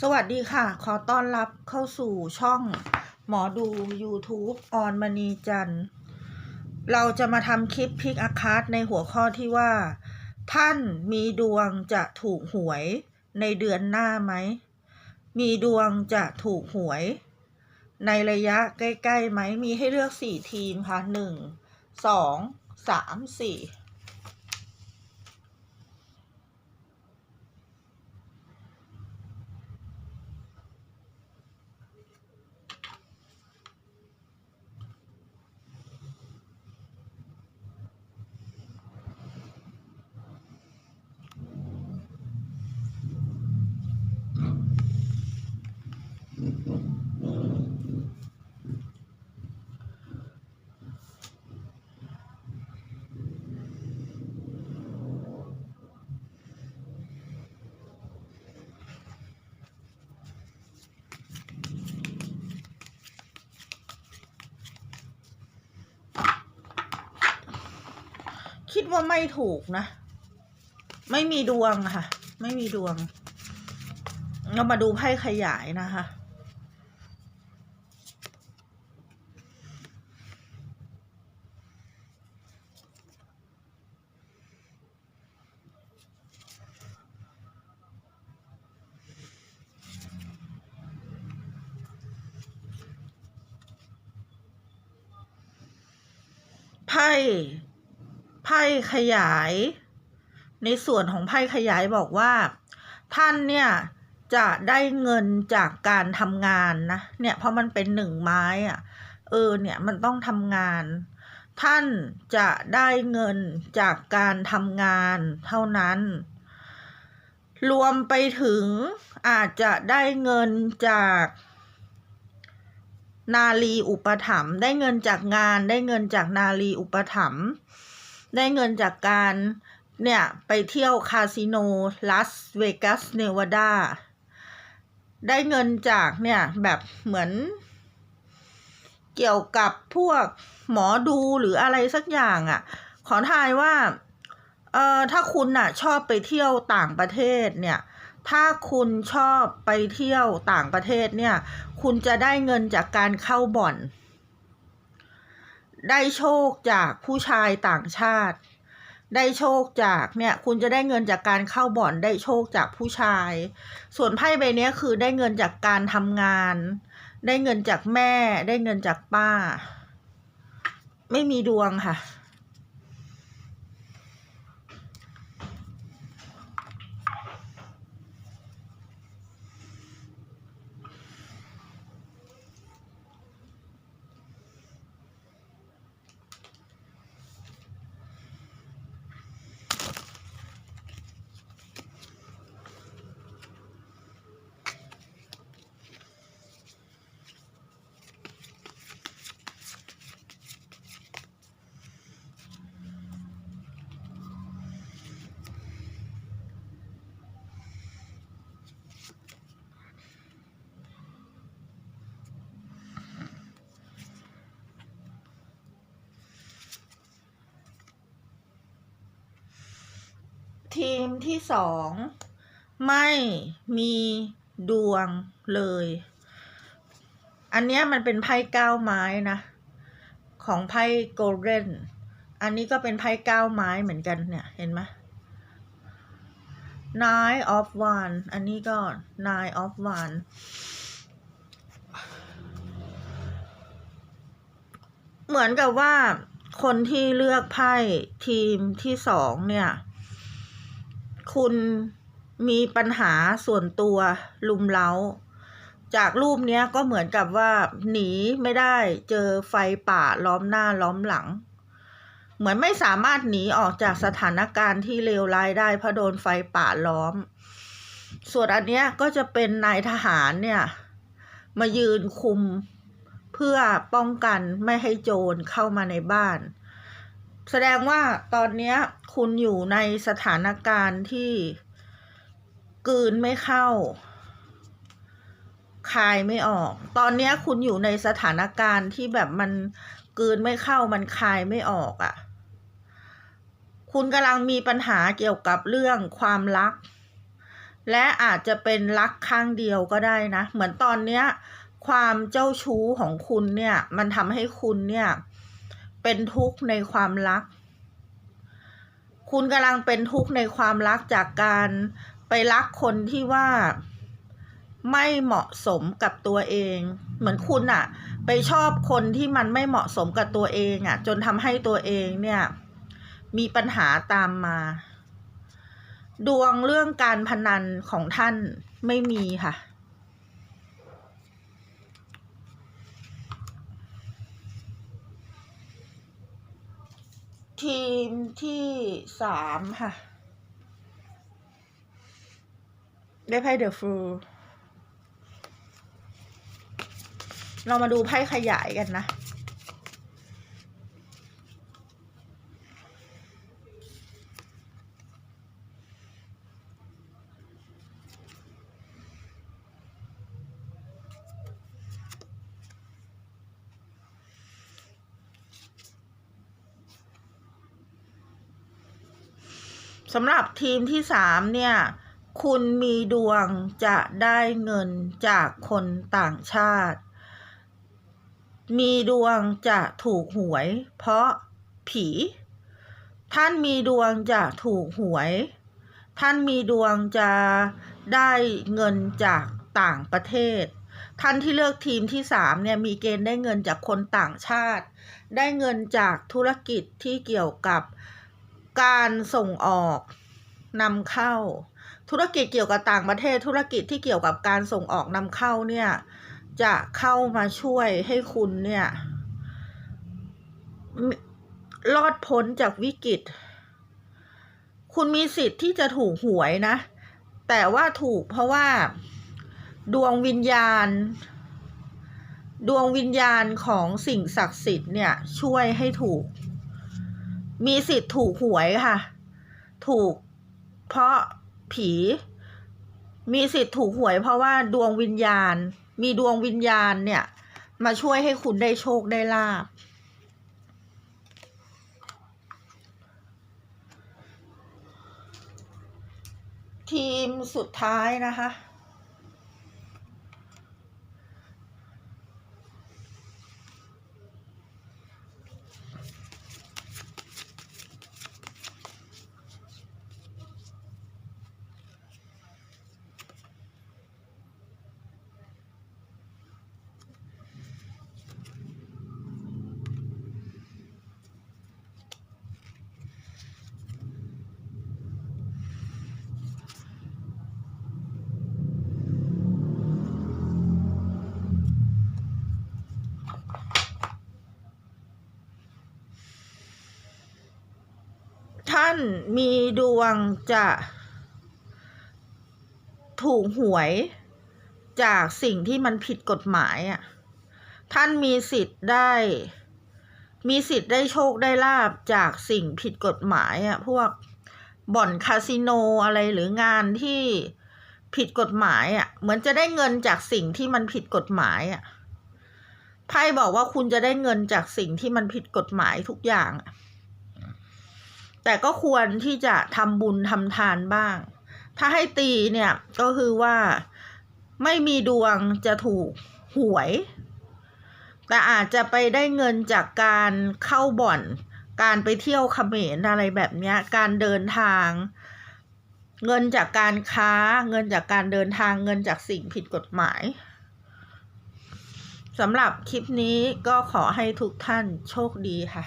สวัสดีค่ะ ขอต้อนรับเข้าสู่ช่องหมอดู YouTube ออนมณีจันเราจะมาทำคลิปพิกอาคาสในหัวข้อที่ว่า ท่านมีดวงจะถูกหวยในเดือนหน้าไหม มีดวงจะถูกหวย ในระยะใกล้ๆไหม มีให้เลือก 4 ทีมค่ะ 1 2 3 4 คิดว่าไม่ถูกนะ ไม่มีดวงค่ะ ไม่มีดวง เรามาดูไพ่ขยายนะคะไพ่ พ่ขยาย ในส่วนของไพ่ขยายบอกว่า ท่านเนี่ยจะได้เงินจากการทำงานนะเนี่ยเพราะมันเป็นหนึ่งไม้อะเออเนี่ยมันต้องทำงาน ท่านจะได้เงินจากการทำงานเท่านั้น รวมไปถึงอาจจะได้เงินจาก นาลีอุปถัมภ์ได้เงินจากงาน ได้เงินจากนาลีอุปถัมภ์ ได้เงินจากการเนี่ยไปเที่ยวคาสิโนลาสเวกัสเนวาดาได้เงินจากเนี่ยแบบเหมือน เกี่ยวกับพวกหมอดูหรืออะไรสักอย่างอะ่ะ ขอทายว่าเอ่อถ้าคุณน่ะชอบไปเที่ยวต่างประเทศเนี่ย ถ้าคุณชอบไปเที่ยวต่างประเทศเนี่ย คุณจะได้เงินจากการเข้าบ่อน ได้โชคจากผู้ชายต่างชาติ ได้โชคจากเนี่ยคุณจะได้เงินจากการเข้าบ่อนได้โชคจากผู้ชาย ส่วนไพ่ใบนี้คือได้เงินจากการทำงาน ได้เงินจากแม่ ได้เงินจากป้า ไม่มีดวงค่ะ ทีมที่สองไม่มีดวงเลย อันนี้มันเป็นไพ่เก้าไม้นะ ของไพ่โกลเด้น อันนี้ก็เป็นไพ่เก้าไม้เหมือนกันเนี่ยเห็นไหม nine of one อันนี้ก็ nine of one เหมือนกับว่าคนที่เลือกไพ่ทีมที่สองเนี่ย คุณมีปัญหาส่วนตัวลุมเล้า จากรูปนี้ก็เหมือนกับว่า หนีไม่ได้เจอไฟป่าล้อมหน้าล้อมหลัง เหมือนไม่สามารถหนีออกจากสถานการณ์ที่เลวร้ายได้เพราะโดนไฟป่าล้อม ส่วนอันเนี้ยก็จะเป็นนายทหารเนี่ยมายืนคุมเพื่อป้องกันไม่ให้โจรเข้ามาในบ้าน แสดงว่าตอนเนี้ย คุณอยู่ในสถานการณ์ที่กืนไม่เข้า คายไม่ออก ตอนเนี้ยคุณอยู่ในสถานการณ์ที่แบบมันกืนไม่เข้ามันคายไม่ออกอะ่ะ คุณกำลังมีปัญหาเกี่ยวกับเรื่องความรัก และอาจจะเป็นรักข้างเดียวก็ได้นะ เหมือนตอนเนี้ย ความเจ้าชู้ของคุณเนี่ย มันทำให้คุณเนี่ย เป็นทุกข์ในความรัก คุณกำลังเป็นทุกข์ในความรักจากการไปรักคนที่ว่าไม่เหมาะสมกับตัวเอง เหมือนคุณอะไปชอบคนที่มันไม่เหมาะสมกับตัวเองอะจนทำให้ตัวเองเนี่ย มีปัญหาตามมา ดวงเรื่องการพนันของท่านไม่มีค่ะ ทีมที่สามค่ะ ได้ไพ่เดอะฟูลเรามาดูไพ่ขยายกันนะ สำหรับทีมที่สามเนี่ย คุณมีดวงจะได้เงินจากคนต่างชาติ มีดวงจะถูกหวย เพราะผี ท่านมีดวงจะถูกหวย ท่านมีดวงจะได้เงินจากต่างประเทศ ท่านที่เลือกทีมที่สามเนี่ยมีเกณฑ์ได้เงินจากคนต่างชาติ ได้เงินจากธุรกิจที่เกี่ยวกับ การส่งออกนำเข้า ธุรกิจเกี่ยวกับต่างประเทศ ธุรกิจที่เกี่ยวกับการส่งออกนำเข้าเนี่ย จะเข้ามาช่วยให้คุณเนี่ยรอดพ้นจากวิกฤต คุณมีสิทธิ์ที่จะถูกหวยนะ แต่ว่าถูกเพราะว่าดวงวิญญาณ ดวงวิญญาณของสิ่งศักดิ์สิทธิ์เนี่ยช่วยให้ถูก มีสิทธิ์ถูกหวยค่ะ ถูกเพราะผี มีสิทธิ์ถูกหวยเพราะว่าดวงวิญญาณ มีดวงวิญญาณเนี่ย มาช่วยให้คุณได้โชคได้ลาบทีมสุดท้ายนะคะ ท่านมีดวงจะถูกหวยจากสิ่งที่มันผิดกฎหมายอะ ท่านมีสิทธิ์ได้ มีสิทธิ์ได้โชคได้ลาบจากสิ่งผิดกฎหมายอะ พวกบ่อนคาสิโนอะไรหรืองานที่ผิดกฎหมายอะ เหมือนจะได้เงินจากสิ่งที่มันผิดกฎหมายอะไพ่บอกว่าคุณจะได้เงินจากสิ่งที่มันผิดกฎหมายทุกอย่างอะ แต่ก็ควรที่จะทำบุญทำทานบ้าง ถ้าให้ตีเนี่ยก็คือว่าไม่มีดวงจะถูกหวย แต่อาจจะไปได้เงินจากการเข้าบ่อน การไปเที่ยวเขมรอะไรแบบนี้การเดินทาง เงินจากการค้า เงินจากการเดินทาง เงินจากสิ่งผิดกฎหมายสำหรับคลิปนี้ก็ขอให้ทุกท่านโชคดีค่ะ